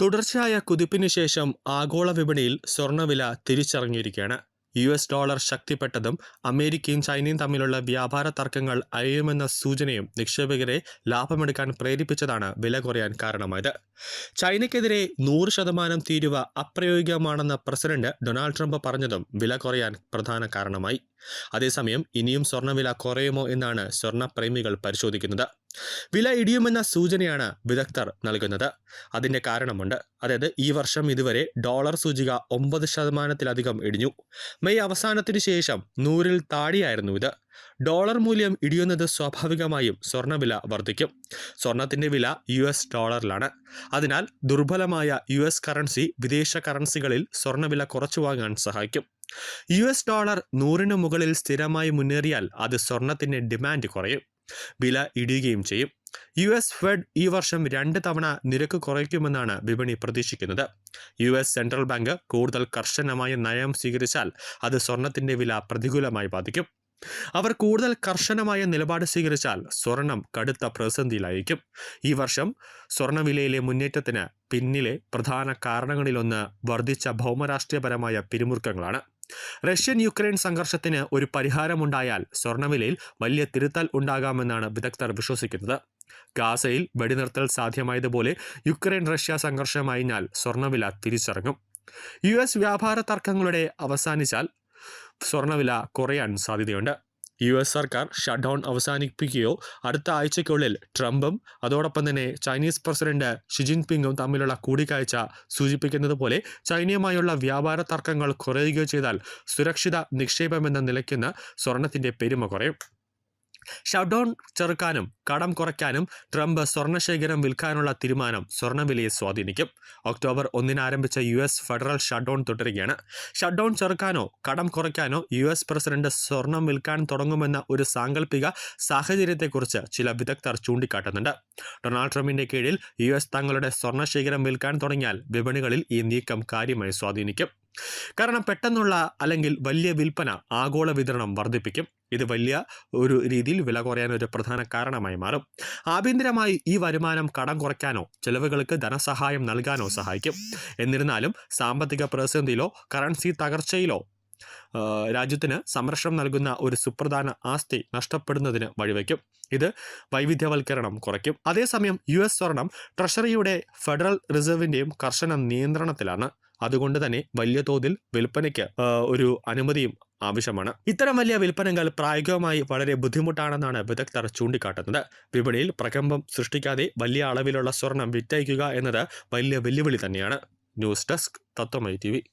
തുടർച്ചയായ കുതിപ്പിന് ശേഷം ആഗോള വിപണിയിൽ സ്വർണവില തിരിച്ചറിഞ്ഞിരിക്കുകയാണ്. യു എസ് ഡോളർ ശക്തിപ്പെട്ടതും അമേരിക്കയും ചൈനയും തമ്മിലുള്ള വ്യാപാര തർക്കങ്ങൾ അയയുമെന്ന സൂചനയും നിക്ഷേപകരെ ലാഭമെടുക്കാൻ പ്രേരിപ്പിച്ചതാണ് വില കുറയാൻ കാരണമായത്. ചൈനയ്ക്കെതിരെ നൂറ് ശതമാനം തീരുവ അപ്രയോഗികമാണെന്ന് പ്രസിഡന്റ് ഡൊണാൾഡ് ട്രംപ് പറഞ്ഞതും വില കുറയാൻ പ്രധാന കാരണമായി. അതേസമയം ഇനിയും സ്വർണവില കുറയുമോ എന്നാണ് സ്വർണപ്രേമികൾ പരിശോധിക്കുന്നത്. വില ഇടിയുമെന്ന സൂചനയാണ് വിദഗ്ധർ നൽകുന്നത്. അതിന്റെ കാരണമുണ്ട്. അതായത് ഈ വർഷം ഇതുവരെ ഡോളർ സൂചിക ഒമ്പത് ശതമാനത്തിലധികം ഇടിഞ്ഞു. മെയ് അവസാനത്തിനു ശേഷം നൂറിൽ താടിയായിരുന്നു ഇത്. ഡോളർ മൂല്യം ഇടിയുന്നത് സ്വാഭാവികമായും സ്വർണവില വർദ്ധിക്കും. സ്വർണത്തിന്റെ വില യു എസ് ഡോളറിലാണ്. അതിനാൽ ദുർബലമായ യു എസ് കറൻസി വിദേശ കറൻസികളിൽ സ്വർണവില കുറച്ചു വാങ്ങാൻ സഹായിക്കും. യു എസ് ഡോളർ നൂറിന് മുകളിൽ സ്ഥിരമായി മുന്നേറിയാൽ അത് സ്വർണത്തിന്റെ ഡിമാൻഡ് കുറയും. വില ഇടിയുകയും ചെയ്യും. യു എസ് ഫെഡ് ഈ വർഷം രണ്ട് തവണ നിരക്ക് കുറയ്ക്കുമെന്നാണ് വിപണി പ്രതീക്ഷിക്കുന്നത്. യു എസ് സെൻട്രൽ ബാങ്ക് കൂടുതൽ കർശനമായ നയം സ്വീകരിച്ചാൽ അത് സ്വർണത്തിന്റെ വില പ്രതികൂലമായി ബാധിക്കും. അവർ കൂടുതൽ കർശനമായ നിലപാട് സ്വീകരിച്ചാൽ സ്വർണം കടുത്ത പ്രതിസന്ധിയിലായിരിക്കും. ഈ വർഷം സ്വർണവിലയിലെ മുന്നേറ്റത്തിന് പിന്നിലെ പ്രധാന കാരണങ്ങളിലൊന്ന് വർദ്ധിച്ച ഭൗമരാഷ്ട്രീയപരമായ പിരിമുറുക്കങ്ങളാണ്. റഷ്യൻ യുക്രൈൻ സംഘർഷത്തിന് ഒരു പരിഹാരമുണ്ടായാൽ സ്വർണവിലയിൽ വലിയ തിരുത്തൽ ഉണ്ടാകാമെന്നാണ് വിദഗ്ധർ വിശ്വസിക്കുന്നത്. ഗാസയിൽ വെടിനിർത്തൽ സാധ്യമായതുപോലെ യുക്രൈൻ റഷ്യ സംഘർഷം സ്വർണവില തിരിച്ചിറങ്ങും യു എസ് വ്യാപാര തർക്കങ്ങളുടെ അവസാനിച്ചാൽ സ്വർണവില കുറയാൻ സാധ്യതയുണ്ട്. യു എസ് സർക്കാർ ഷട്ട്ഡൗൺ അവസാനിപ്പിക്കുകയോ അടുത്ത ആഴ്ചയ്ക്കുള്ളിൽ ട്രംപും അതോടൊപ്പം തന്നെ ചൈനീസ് പ്രസിഡന്റ് ഷിജിൻപിങ്ങും തമ്മിലുള്ള കൂടിക്കാഴ്ച സൂചിപ്പിക്കുന്നത് പോലെ ചൈനയുമായുള്ള വ്യാപാര തർക്കങ്ങൾ കുറയുകയോ ചെയ്താൽ സുരക്ഷിത നിക്ഷേപമെന്ന നിലയ്ക്കുന്ന സ്വർണത്തിന്റെ പെരുമ കുറയും. ഷട്ട് ഡൗൺ ചെറുക്കാനും കടം കുറയ്ക്കാനും ട്രംപ് സ്വർണശേഖരം വിൽക്കാനുള്ള തീരുമാനം സ്വർണവിലയെ സ്വാധീനിക്കും. ഒക്ടോബർ ഒന്നിന് ആരംഭിച്ച U S federal shutdown തുടരുകയാണ്. ഷട്ട് ഡൗൺ ചെറുക്കാനോ കടം കുറയ്ക്കാനോ യു എസ് പ്രസിഡന്റ് സ്വർണം വിൽക്കാൻ തുടങ്ങുമെന്ന ഒരു സാങ്കല്പിക സാഹചര്യത്തെക്കുറിച്ച് ചില വിദഗ്ധർ ചൂണ്ടിക്കാട്ടുന്നുണ്ട്. ഡൊണാൾഡ് ട്രംപിന്റെ കീഴിൽ യു എസ് തങ്ങളുടെ സ്വർണശേഖരം വിൽക്കാൻ തുടങ്ങിയാൽ വിപണികളിൽ ഈ നീക്കം കാര്യമായി സ്വാധീനിക്കും. കാരണം പെട്ടെന്നുള്ള അല്ലെങ്കിൽ വലിയ വിൽപ്പന ആഗോള വിതരണം വർദ്ധിപ്പിക്കും. ഇത് വലിയ ഒരു രീതിയിൽ വില കുറയാൻ ഒരു പ്രധാന കാരണമായി മാറും. ആഭ്യന്തരമായി ഈ വരുമാനം കടം കുറയ്ക്കാനോ ചെലവുകൾക്ക് ധനസഹായം നൽകാനോ സഹായിക്കും. എന്നിരുന്നാലും സാമ്പത്തിക പ്രതിസന്ധിയിലോ കറൻസി തകർച്ചയിലോ രാജ്യത്തിന് സംരക്ഷണം നൽകുന്ന ഒരു സുപ്രധാന ആസ്തി നഷ്ടപ്പെടുന്നതിന് വഴിവെക്കും. ഇത് വൈവിധ്യവൽക്കരണം കുറയ്ക്കും. അതേസമയം യു എസ് സ്വർണം ട്രഷറിയുടെ ഫെഡറൽ റിസർവിന്റെയും കർശന നിയന്ത്രണത്തിലാണ്. അതുകൊണ്ട് തന്നെ വലിയ തോതിൽ വിൽപ്പനയ്ക്ക് ഒരു അനുമതിയും ആവശ്യമാണ്. ഇത്തരം വലിയ വിൽപ്പനകൾ പ്രായോഗികമായി വളരെ ബുദ്ധിമുട്ടാണെന്നാണ് വിദഗ്ധർ ചൂണ്ടിക്കാട്ടുന്നത്. വിപണിയിൽ പ്രകമ്പം സൃഷ്ടിക്കാതെ വലിയ അളവിലുള്ള സ്വർണം വിറ്റഴിക്കുക എന്നത് വലിയ വെല്ലുവിളി തന്നെയാണ്. ന്യൂസ് ഡെസ്ക് തത്വമൈ ടി